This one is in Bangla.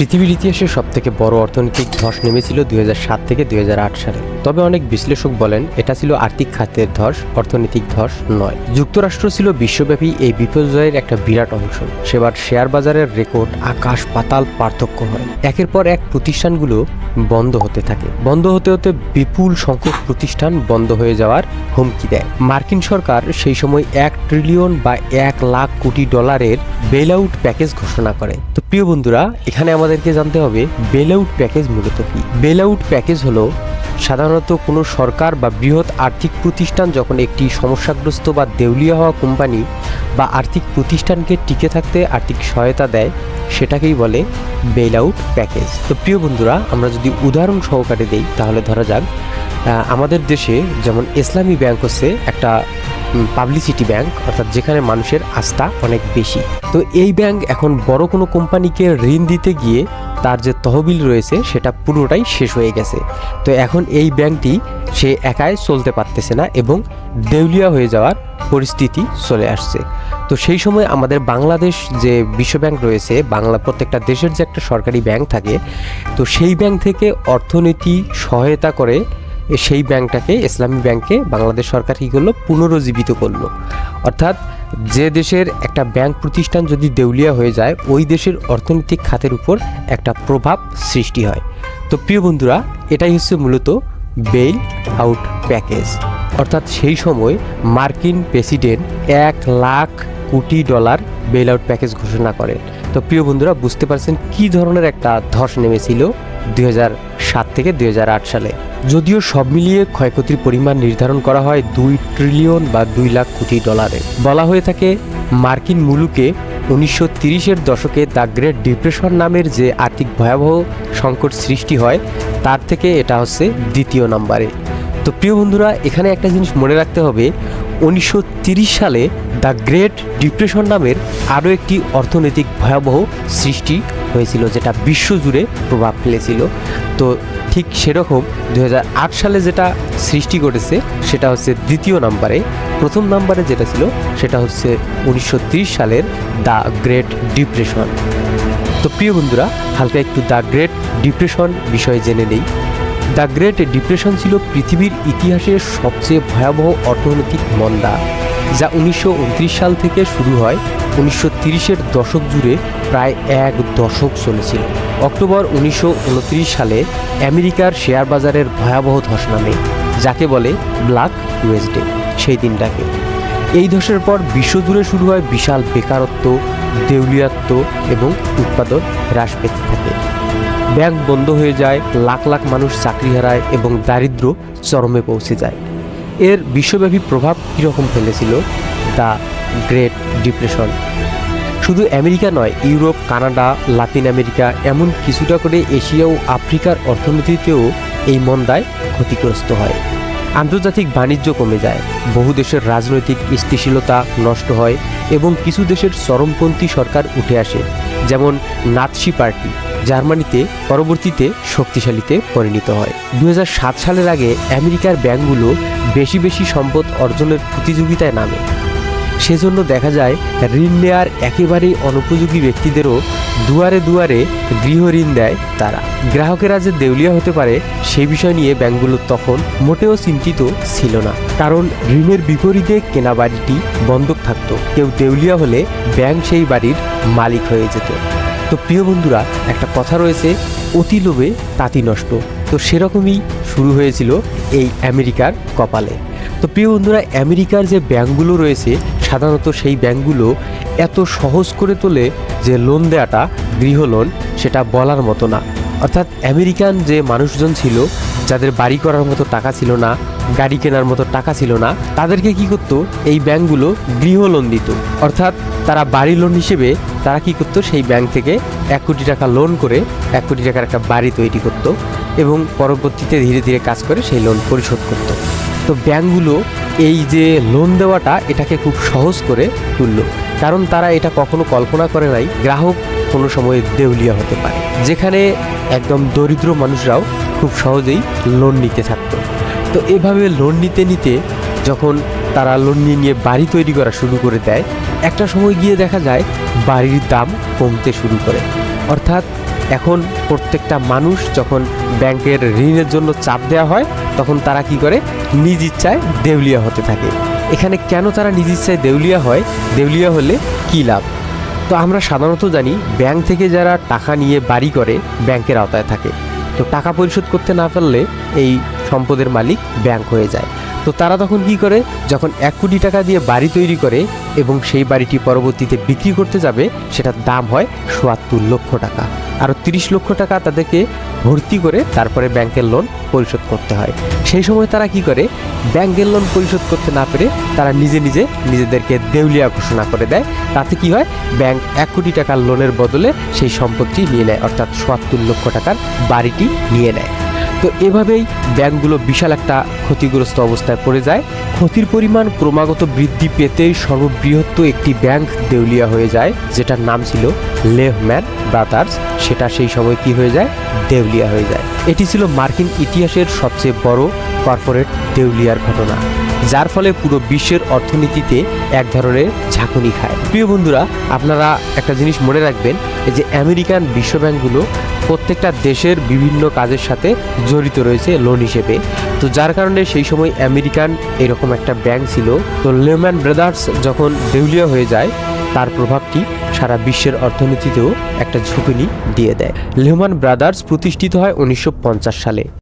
পৃথিবীর ইতিহাসে সবথেকে বড় অর্থনৈতিক ধস নেমেছিল দুই সাত থেকে দুই হাজার আট সালে। তবে অনেক বিশ্লেষক বলেন, এটা ছিল আর্থিক খাতের ধস, অর্থনৈতিক ধস নয়। যুক্তরাষ্ট্র ছিল বিশ্বব্যাপী এই বিপর্যয়ের একটা বিরাট অংশ। সেবার শেয়ার বাজারের রেকর্ড আকাশ পাতাল পার্থক্য হয়। একের পর এক প্রতিষ্ঠানগুলো বন্ধ হতে থাকে। বন্ধ হতে হতে বিপুল সংখ্যক প্রতিষ্ঠান বন্ধ হয়ে যাওয়ার হুমকি দেয়। মার্কিন সরকার সেই সময় এক ট্রিলিয়ন বা এক লাখ কোটি ডলারের বেল আউট প্যাকেজ ঘোষণা করে। তো প্রিয় বন্ধুরা, এখানে আমাদেরকে জানতে হবে বেল আউট প্যাকেজ মূলত কি? বেল আউট প্যাকেজ হলো সাধারণত কোনো সরকার বা বৃহৎ আর্থিক প্রতিষ্ঠান যখন একটি সমস্যাগ্রস্ত বা দেউলিয়া হওয়া কোম্পানি বা আর্থিক প্রতিষ্ঠানকে টিকে থাকতে আর্থিক সহায়তা দেয়, সেটাকেই বলে বেল আউট প্যাকেজ তো প্রিয় বন্ধুরা, আমরা যদি উদাহরণ সহকারে দেই, তাহলে ধরা যাক আমাদের দেশে যেমন ইসলামী ব্যাংক হচ্ছে একটা পাবলিসিটি ব্যাংক অর্থাৎ যেখানে মানুষের আস্থা অনেক বেশি। তো এই ব্যাংক এখন বড় কোনো কোম্পানিকে ঋণ দিতে গিয়ে তার যে তহবিল রয়েছে, সেটা পুরোটাই শেষ হয়ে গেছে। তো এখন এই ব্যাংকটি সে একাই চলতে পারতেছে না এবং দেউলিয়া হয়ে যাওয়ার পরিস্থিতি চলে আসছে। তো সেই সময় আমাদের বাংলাদেশ যে বিশ্বব্যাংক রয়েছে, বাংলা প্রত্যেকটা দেশের যে একটা সরকারি ব্যাংক থাকে, তো সেই ব্যাংক থেকে অর্থনীতি সহায়তা করে সেই ব্যাংকটাকে, ইসলামী ব্যাংকে বাংলাদেশ সরকার কী করল? পুনরুজ্জীবিত করল। অর্থাৎ যে দেশের একটা ব্যাংক প্রতিষ্ঠান যদি দেউলিয়া হয়ে যায়, ওই দেশের অর্থনৈতিক খাতের উপর একটা প্রভাব সৃষ্টি হয়। তো প্রিয় বন্ধুরা, এটাই হচ্ছে মূলত বেইল আউট প্যাকেজ। অর্থাৎ সেই সময় মার্কিন প্রেসিডেন্ট এক লাখ কোটি ডলার বেল আউট প্যাকেজ ঘোষণা করেন। তো প্রিয় বন্ধুরা, বুঝতে পারছেন কি ধরনের একটা ধস নেমেছিল দুই হাজার সাত থেকে দু হাজার আট সালে। যদিও সব মিলিয়ে ক্ষয়ক্ষতির পরিমাণ নির্ধারণ করা হয় দুই ট্রিলিয়ন বা দুই লাখ কোটি ডলারে। বলা হয়ে থাকে, মার্কিন মুলুকে উনিশশো তিরিশের দশকে দ্য গ্রেট ডিপ্রেশন নামের যে আর্থিক ভয়াবহ সংকট সৃষ্টি হয়, তার থেকে এটা হচ্ছে দ্বিতীয় নম্বরে। তো প্রিয় বন্ধুরা, এখানে একটা জিনিস মনে রাখতে হবে, উনিশশো সালে দ্য গ্রেট ডিপ্রেশন নামের আরও একটি অর্থনৈতিক ভয়াবহ সৃষ্টি হয়েছিল, যেটা বিশ্বজুড়ে প্রভাব ফেলেছিল। তো ঠিক সেরকম দু হাজার আট সালে যেটা সৃষ্টি করেছে সেটা হচ্ছে দ্বিতীয় নাম্বারে। প্রথম নাম্বারে যেটা ছিল, সেটা হচ্ছে উনিশশো ত্রিশ সালের দ্য গ্রেট ডিপ্রেশন। তো প্রিয় বন্ধুরা, হালকা একটু দ্য গ্রেট ডিপ্রেশন বিষয়ে জেনে নেই। দ্য গ্রেট ডিপ্রেশন ছিল পৃথিবীর ইতিহাসের সবচেয়ে ভয়াবহ অর্থনৈতিক মন্দা। যা উনিশশো উনত্রিশ সাল থেকে শুরু হয়। উনিশশো তিরিশের দশক জুড়ে প্রায় এক দশক চলেছিল। অক্টোবর উনিশশো উনত্রিশ সালে আমেরিকার শেয়ার বাজারের ভয়াবহ ধস নামে, যাকে বলে ব্ল্যাক ওয়েসডে সেই দিনটাকে। এই ধসের পর বিশ্বজুড়ে শুরু হয় বিশাল বেকারত্ব, দেউলিয়াত্ব এবং উৎপাদন হ্রাস পেতে থাকে। ব্যাংক বন্ধ হয়ে যায়, লাখ লাখ মানুষ চাকরি হারায় এবং দারিদ্র চরমে পৌঁছে যায়। এর বিশ্বব্যাপী প্রভাব কীরকম ফেলেছিল? The great depression. শুধু আমেরিকা নয়, ইউরোপ, কানাডা, লাতিন আমেরিকা, এমন কিছুটা করে এশিয়া ও আফ্রিকার অর্থনীতিতেও এই মন্দায় ক্ষতিগ্রস্ত হয়। আন্তর্জাতিক বাণিজ্য কমে যায়, বহু দেশের রাজনৈতিক স্থিতিশীলতা নষ্ট হয় এবং কিছু দেশের চরমপন্থী সরকার উঠে আসে, যেমন নাৎসি পার্টি। জার্মানিতে পরবর্তীতে শক্তিশালীতে পরিণত হয়। দু হাজার সাত সালের আগে আমেরিকার ব্যাংকগুলো বেশি বেশি সম্পদ অর্জনের প্রতিযোগিতায় নামে। সেজন্য দেখা যায়, ঋণ নেয়ার একেবারেই অনুপযোগী ব্যক্তিদেরও দুয়ারে দুয়ারে গৃহ ঋণ দেয় তারা। গ্রাহকেরা যে দেউলিয়া হতে পারে সেই বিষয় নিয়ে ব্যাংকগুলো তখন মোটেও চিন্তিত ছিল না। কারণ ঋণের বিপরীতে কেনা বাড়িটি বন্ধক থাকত। কেউ দেউলিয়া হলে ব্যাংক সেই বাড়ির মালিক হয়ে যেত। তো প্রিয় বন্ধুরা, একটা কথা রয়েছে, অতি লোভে তাঁতি নষ্ট। তো সেরকমই শুরু হয়েছিল এই আমেরিকার কপালে। তো প্রিয় বন্ধুরা, আমেরিকার যে ব্যাংকগুলো রয়েছে, সাধারণত সেই ব্যাংকগুলো এত সহজ করে তোলে যে লোন দেওয়াটা গৃহ লোন, সেটা বলার মতো না। অর্থাৎ আমেরিকান যে মানুষজন ছিল, যাদের বাড়ি করার মতো টাকা ছিল না গাড়ি কেনার মতো টাকা ছিল না, তাদেরকে কি করতো? এই ব্যাংকগুলো গৃহ লোন দিত অর্থাৎ তারা বাড়ি লোন হিসেবে তারা কি করতো? সেই ব্যাংক থেকে এক কোটি টাকা লোন করে এক কোটি টাকার একটা বাড়ি তৈরি করত এবং পরবর্তীতে ধীরে ধীরে কাজ করে সেই লোন পরিশোধ করত। তো ব্যাংকগুলো এই যে লোন দেওয়াটা, এটাকে খুব সহজ করে তুললো। কারণ তারা এটা কখনো কল্পনা করে নাই, গ্রাহক কোনো সময় দেউলিয়া হতে পারে। যেখানে একদম দরিদ্র মানুষরাও খুব সহজেই লোন নিতে থাকতো। তো এভাবে লোন নিতে নিতে যখন তারা লোন নিয়ে নিয়ে বাড়ি তৈরি করা শুরু করে দেয়, একটা সময় গিয়ে দেখা যায় বাড়ির দাম কমতে শুরু করে। অর্থাৎ এখন প্রত্যেকটা মানুষ যখন ব্যাংকের ঋণের জন্য চাপ দেওয়া হয়, তখন তারা কি করে? নিজ ইচ্ছায় দেউলিয়া হতে থাকে। এখানে কেন তারা নিজ ইচ্ছায় দেউলিয়া হয়? দেউলিয়া হলে কী লাভ? তো আমরা সাধারণত জানি, ব্যাংক থেকে যারা টাকা নিয়ে বাড়ি করে, ব্যাংকের আওতায় থাকে। তো টাকা পরিশোধ করতে না পারলে এই সম্পদের মালিক ব্যাংক হয়ে যায়। তো তারা তখন কি করে? যখন এক কোটি টাকা দিয়ে বাড়ি তৈরি করে এবং সেই বাড়িটি পরবর্তীতে বিক্রি করতে যাবে, সেটার দাম হয় সোয়াত্তর লক্ষ টাকা। আরও তিরিশ লক্ষ টাকা তাদেরকে ভর্তি করে তারপরে ব্যাংকের লোন পরিশোধ করতে হয়। সেই সময় তারা কি করে? ব্যাংকের লোন পরিশোধ করতে না পেরে তারা নিজে নিজে নিজেদেরকে দেউলিয়া ঘোষণা করে দেয়। তাতে কি হয়? ব্যাংক এক কোটি টাকার লোনের বদলে সেই সম্পত্তি নিয়ে নেয়, অর্থাৎ সোয়াত্তর লক্ষ টাকার বাড়িটি নিয়ে নেয়। তো এভাবেই ব্যাংকগুলো বিশাল একটা ক্ষতিগ্রস্ত অবস্থায় পড়ে যায়। ক্ষতির পরিমাণ ক্রমাগত বৃদ্ধি পেতেই সর্ববৃহৎ একটি ব্যাংক দেউলিয়া হয়ে যায়, যেটার নাম ছিল লেহম্যান ব্রাদার্স। সেটা সেই সময় কি হয়ে যায়? দেউলিয়া হয়ে যায়। এটি ছিল মার্কিন ইতিহাসের সবচেয়ে বড় কর্পোরেট দেউলিয়ার ঘটনা, যার ফলে পুরো বিশ্বের অর্থনীতিতে এক ধরনের ঝাঁকুনি খায়। প্রিয় বন্ধুরা, আপনারা একটা জিনিস মনে রাখবেন যে আমেরিকান বিশ্ব ব্যাংকগুলো প্রত্যেকটা দেশের বিভিন্ন কাজের সাথে জড়িত রয়েছে লোন হিসেবে। তো যার কারণে সেই সময় আমেরিকান এরকম একটা ব্যাংক ছিল। তো লেম্যান ব্রাদার্স যখন দেউলিয়া হয়ে যায়, তার প্রভাবটি সারা বিশ্বের অর্থনীতিতেও একটা ঝুঁকুনি দিয়ে দেয়। লেহমান ব্রাদার্স প্রতিষ্ঠিত হয় উনিশশো পঞ্চাশ সালে।